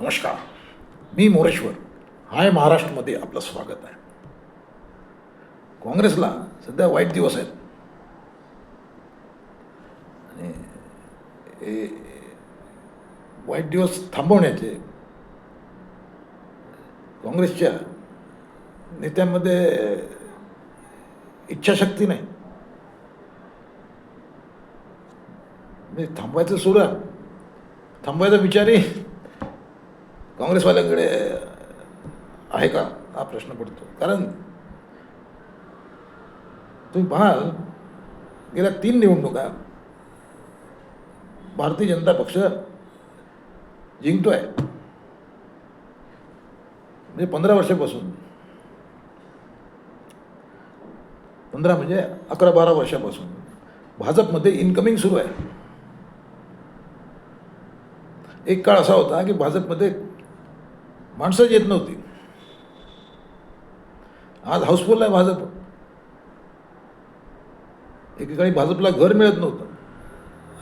नमस्कार. मी मोरेश्वर. हाय महाराष्ट्रमध्ये आपलं स्वागत आहे. काँग्रेसला सध्या वाईट दिवस आहेत. आणि हे वाईट दिवस थांबवण्याचे काँग्रेसच्या नेत्यांमध्ये इच्छाशक्ती नाही. म्हणजे थांबवायचं सुरू आहे थांबवायचा विचारही काँग्रेसवाल्यांकडे आहे का? हा प्रश्न पडतो. कारण तुम्ही पाहाल गेल्या तीन निवडणुका भारतीय जनता पक्ष जिंकतो आहे म्हणजे पंधरा वर्षापासून. पंधरा म्हणजे अकरा बारा वर्षापासून. भाजपमध्ये इन्कमिंग सुरू आहे. एक काळ असा होता की भाजपमध्ये माणसंच येत नव्हती. आज हाऊसफुल आहे भाजप. एकेकाळी भाजपला घर मिळत नव्हतं.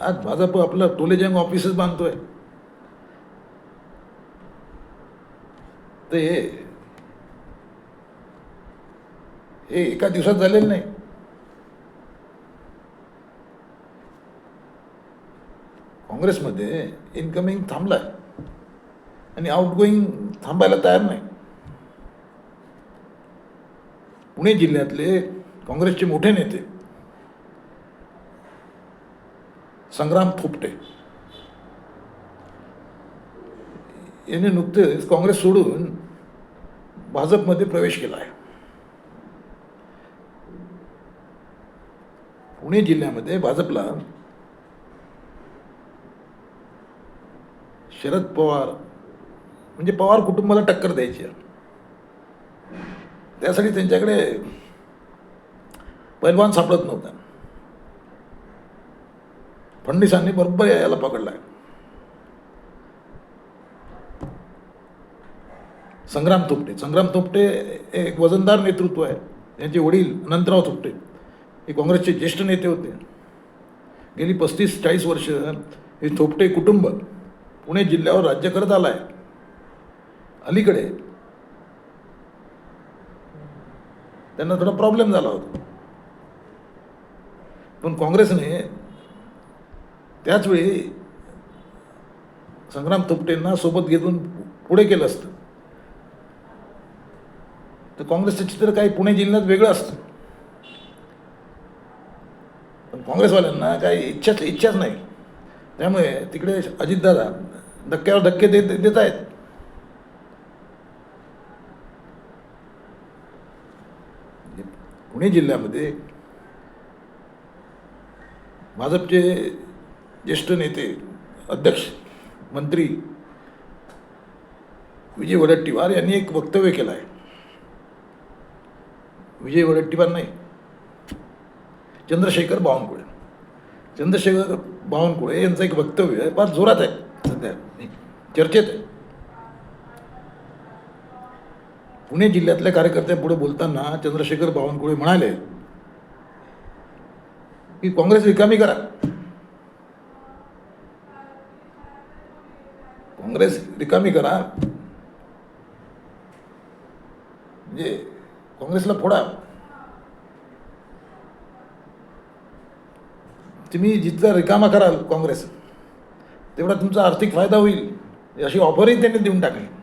आज भाजप आपलं टोलेजंग ऑफिसच बांधतोय. ते हे हे एका दिवसात झालेलं नाही. काँग्रेसमध्ये इन्कमिंग थांबलाय. आणि आउटगोईंग थांबायला तयार नाही. पुणे जिल्ह्यातले काँग्रेसचे मोठे नेते संग्राम थोपटे याने नुकतेच काँग्रेस सोडून भाजपमध्ये प्रवेश केला आहे. पुणे जिल्ह्यामध्ये भाजपला शरद पवार म्हणजे पवार कुटुंबाला टक्कर द्यायची आहे. त्यासाठी त्यांच्याकडे पैलवान सापडत नव्हता. फडणवीसांनी बरोबर याला पकडलाय संग्राम थोपटे. संग्राम थोपटे हे एक वजनदार नेतृत्व आहे. त्यांचे वडील अनंतराव थोपटे. हे काँग्रेसचे ज्येष्ठ नेते होते. गेली पस्तीस चाळीस वर्ष हे थोपटे कुटुंब पुणे जिल्ह्यावर राज्य करत आलं आहे अलीकडे त्यांना थोडा प्रॉब्लेम झाला होता. पण काँग्रेसने त्याचवेळी संग्राम थोपटेंना सोबत घेऊन पुढे केलं असतं. तर काँग्रेसचं चित्र काही पुणे जिल्ह्यात वेगळं असतं. पण काँग्रेसवाल्यांना काही इच्छाच इच्छाच नाही. त्यामुळे तिकडे अजितदादा धक्क्यावर धक्के देत देत आहेत. पुणे जिल्ह्यामध्ये भाजपचे ज्येष्ठ नेते अध्यक्ष मंत्री विजय वडट्टीवार यांनी एक वक्तव्य केलं आहे विजय वडट्टीवार नाही चंद्रशेखर बावनकुळे. चंद्रशेखर बावनकुळे यांचं एक वक्तव्य आहे फार जोरात आहे सध्या. चर्चेत आहे. पुणे जिल्ह्यातल्या कार्यकर्त्यांपुढे बोलताना चंद्रशेखर बावनकुळे म्हणाले की काँग्रेस रिकामी करा. काँग्रेस रिकामी करा. म्हणजे काँग्रेसला फोडा. तुम्ही जितका रिकामा कराल काँग्रेस तेवढा तुमचा आर्थिक फायदा होईल. अशी ऑफरही त्यांनी देऊन टाकली.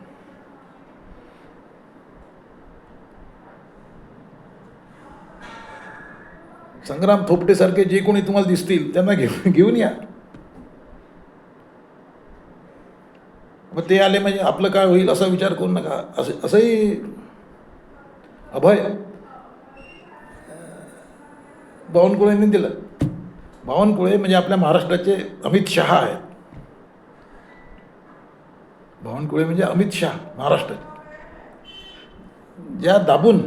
संग्राम थोपटेसारखे जे कोणी तुम्हाला दिसतील त्यांना घेऊन घेऊन या. मग ते आले म्हणजे आपलं काय होईल असा विचार करू नका. असं असंही अभय बावनकुळेंनी दिलं. बावनकुळे म्हणजे आपल्या महाराष्ट्राचे अमित शहा आहेत. बावनकुळे म्हणजे अमित शहा महाराष्ट्राचे ज्या दाबून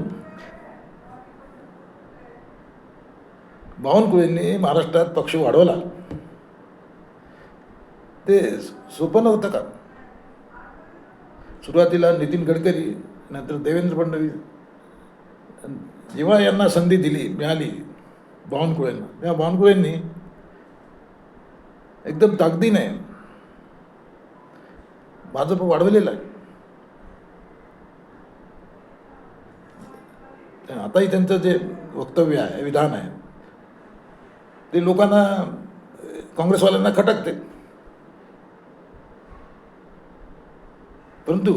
बावनकुळेंनी महाराष्ट्रात पक्ष वाढवला. ते सोपं नव्हतं का सुरुवातीला नितीन गडकरी नंतर देवेंद्र फडणवीस जेव्हा यांना संधी दिली मिळाली बावनकुळेंना तेव्हा बावनकुळेंनी एकदम ताकदीने भाजप वाढवलेला आहे. आताही त्यांचं जे वक्तव्य आहे विधान आहे ते लोकांना काँग्रेसवाल्यांना खटकते. परंतु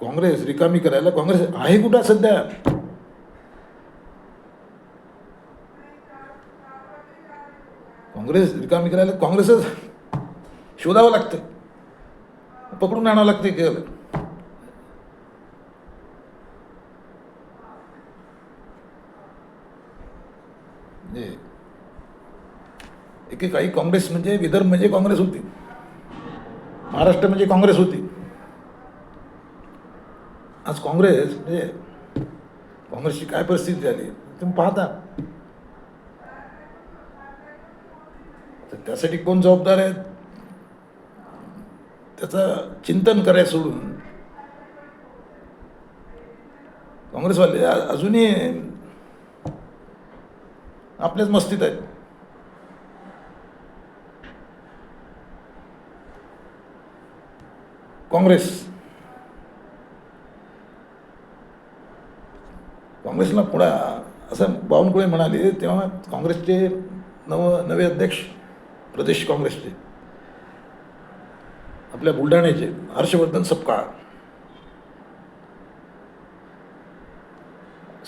काँग्रेस रिकामी करायला काँग्रेस आहे कुठं सध्या? काँग्रेस रिकामी करायला काँग्रेसच शोधावं लागतं. पकडून आणावं लागते केलं म्हणजे एके काही काँग्रेस म्हणजे विदर्भ म्हणजे काँग्रेस होती. महाराष्ट्र म्हणजे काँग्रेस होती. आज काँग्रेस म्हणजे काँग्रेसची काय परिस्थिती झाली तुम्ही पाहता. तर त्यासाठी कोण जबाबदार आहे त्याचं चिंतन करायचं सोडून काँग्रेसवाले अजूनही आपल्याच मस्तीत आहेत. काँग्रेस. काँग्रेसला पुढा असं बावनकुळे म्हणाले तेव्हा काँग्रेसचे नव नवे अध्यक्ष प्रदेश काँग्रेसचे. आपल्या बुलढाण्याचे हर्षवर्धन सपकाळ.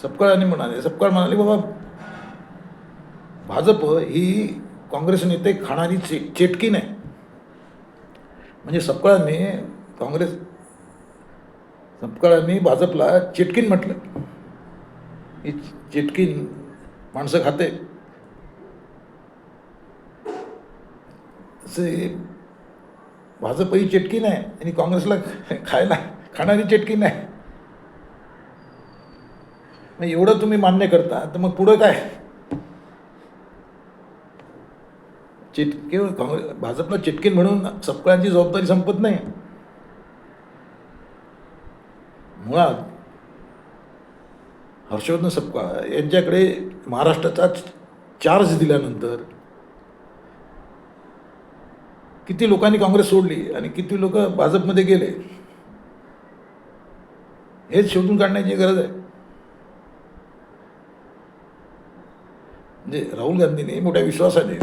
सपकाळाने म्हणाले सपकाळ म्हणाले बाबा भाजप ही काँग्रेस नेते खाणारी चे चेटकी नाही. म्हणजे सपकाळांनी काँग्रेस. संपकाळांनी भाजपला चिटकीन म्हटलं. ही चिटकीन माणसं खाते. भाजप ही चिटकीन आहे आणि काँग्रेसला खायला खाणारी चिटकीन आहे. मग एवढं तुम्ही मान्य करता तर मग पुढं काय? चिट केवळ काँग्रेस भाजपला चिटकीन म्हणून सपकाळांची जबाबदारी संपत नाही. मुळात हर्षवर्धन सपकाळ यांच्याकडे महाराष्ट्राचा चार्ज दिल्यानंतर किती लोकांनी काँग्रेस सोडली आणि किती लोक भाजपमध्ये गेले हेच शोधून काढण्याची गरज आहे. म्हणजे राहुल गांधींनी मोठ्या विश्वासाने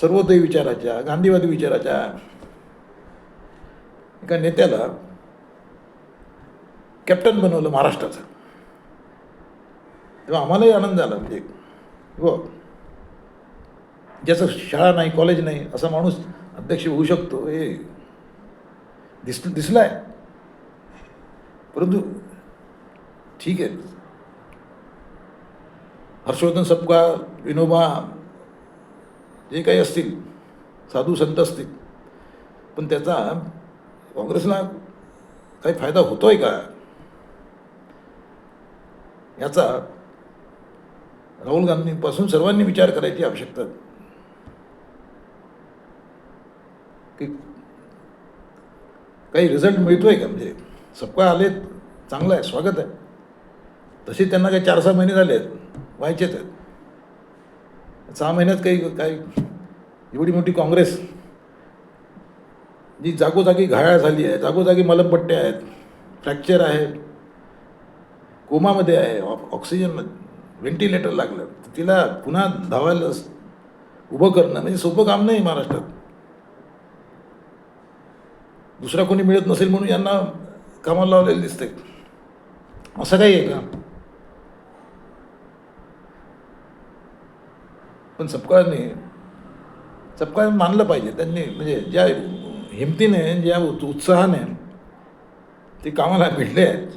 सर्वोदय विचाराच्या गांधीवादी विचाराच्या एका नेत्याला कॅप्टन बनवलं महाराष्ट्राचं. तेव्हा आम्हालाही आनंद झाला म्हणजे व ज्याचं शाळा नाही कॉलेज नाही असा माणूस अध्यक्ष होऊ शकतो हे दिस दिसलं आहे परंतु ठीक आहे. हर्षवर्धन सबका विनोबा जे काही असतील साधू संत असतील पण त्याचा काँग्रेसला काही फायदा होतो आहे का? याचा राहुल गांधींपासून सर्वांनी विचार करायची आवश्यकता. की काही रिझल्ट मिळतोय का? म्हणजे सपका आले चांगलं आहे स्वागत आहे. तसे त्यांना काही चार सहा महिने झाले आहेत व्हायचेच आहेत. सहा महिन्यात काही काही एवढी मोठी काँग्रेस जी जागोजागी घायाळ झाली आहे जागोजागी मलमपट्टे आहेत फ्रॅक्चर आहे कोमामध्ये आहे ऑ- ऑक्सिजन व्हेंटिलेटर लागलं तिला पुन्हा धावायला उभं करणं म्हणजे सोपं काम नाही महाराष्ट्रात. दुसरा कोणी मिळत नसेल म्हणून यांना कामाला लावलेलं दिसतंय. असं काही आहे का? पण सपकाळांनी सपकाळ मानलं पाहिजे. त्यांनी म्हणजे ज्या हिमतीने ज्या उत्साहाने ते कामाला भिडले आहेत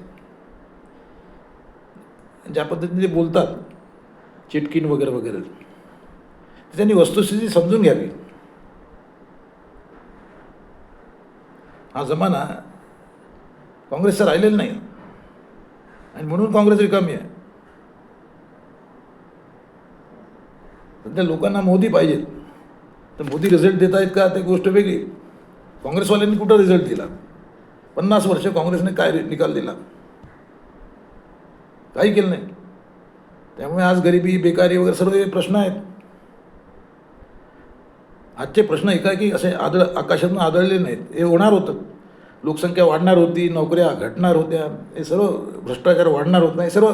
ज्या पद्धतीने ते बोलतात चिटकीन वगैरे वगैरे त्यांनी वस्तुस्थिती समजून घ्यावी. हा जमाना काँग्रेसचा राहिलेला नाही. आणि म्हणून काँग्रेस रिकामी आहे. सध्या लोकांना मोदी पाहिजेत. तर मोदी रिझल्ट देत आहेत का? ते गोष्ट वेगळी. काँग्रेसवाल्यांनी कुठं रिझल्ट दिला? पन्नास वर्ष काँग्रेसने काय निकाल दिला? काही केलं नाही. त्यामुळे आज गरिबी बेकारी वगैरे सर्व हे प्रश्न आहेत. आजचे प्रश्न एकाएकी असे आदळ आकाशातून आदळले नाहीत. हे होणार होतं. लोकसंख्या वाढणार होती नोकऱ्या घटणार होत्या. हे सर्व भ्रष्टाचार वाढणार होत नाही. सर्व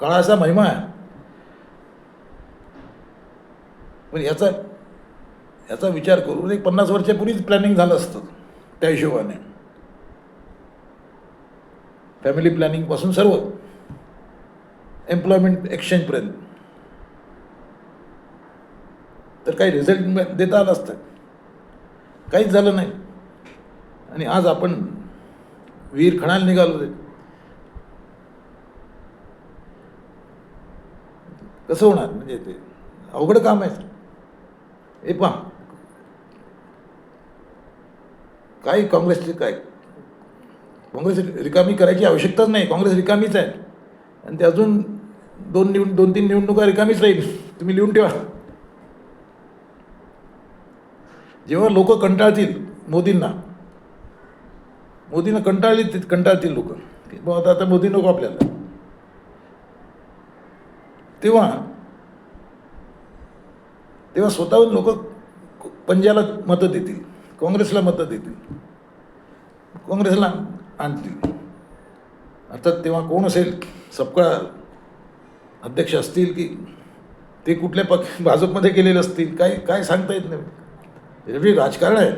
काळाचा महिमा आहे. पण याचा याचा विचार करून एक पन्नास वर्षापूर्वीच प्लॅनिंग झालं असतं त्या हिशोबाने. फॅमिली प्लॅनिंगपासून सर्व. एम्प्लॉयमेंट एक्सचेंजपर्यंत तर काही रिझल्ट देता आला असतं. काहीच झालं नाही. आणि आज आपण वीर खणायला निघालो ते कसं होणार? म्हणजे ते अवघड काम आहे. हे पहा. काही काँग्रेसचे काय? काँग्रेस रिकामी करायची आवश्यकताच नाही. काँग्रेस रिकामीच आहे. आणि ते अजून दोन निवड दोन तीन निवडणुका रिकामीच राहील. तुम्ही लिहून ठेवा. जेव्हा लोक कंटाळतील मोदींना. मोदींना कंटाळली कंटाळतील लोक. आता आता मोदी नको आपल्याला. तेव्हा तेव्हा स्वतःहून लोक पंजाला मतं देतील काँग्रेसला मतं देतील काँग्रेसला आणतील. अर्थात तेव्हा कोण असेल सपकाळ अध्यक्ष असतील की ते कुठल्या पक्ष भाजपमध्ये गेलेले असतील काय काय सांगता येत नाही. एवढी राजकारण आहे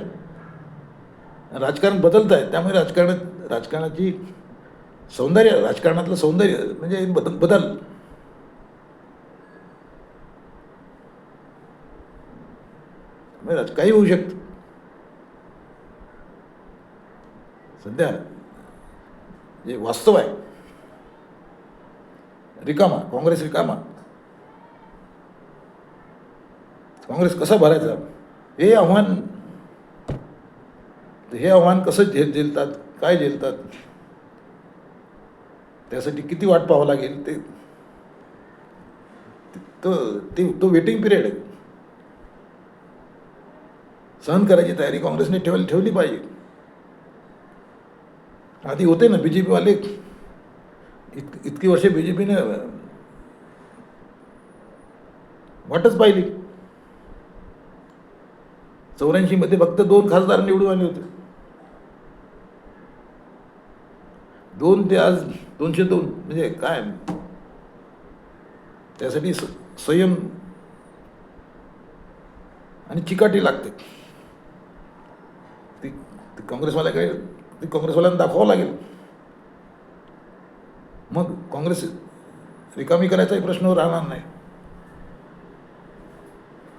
राजकारण बदलत आहे त्यामुळे राजकारणात राजकारणाची सौंदर्य राजकारणातलं सौंदर्य म्हणजे बदल बदल. म्हणजे काही होऊ शकतं. सध्या जे वास्तव आहे रिकामा काँग्रेस रिकामा. काँग्रेस कसा भरायचा? हे आव्हान हे आव्हान कसं झेल झेलतात काय झेलतात? त्यासाठी किती वाट पाहावं लागेल? ते तो ते तो वेटिंग पिरियड आहे. सहन करायची तयारी काँग्रेसने ठेवली ठेवली पाहिजे. आधी होते ना बी जे पीवाले इत इतकी वर्षे बी जे पीने वाटच पाहिली. चौऱ्याऐंशीमध्ये फक्त दोन खासदार निवडून आले होते. दोन ते आज दोनशे दोन म्हणजे काय? त्यासाठी स- संयम आणि चिकाटी लागते. काँग्रेसवाल्याकडे ती काँग्रेसवाल्यांना दाखवावं लागेल. मग काँग्रेस रिकामी करायचाही प्रश्न राहणार नाही.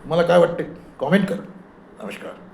मला काय वाटते कॉमेंट कर. नमस्कार.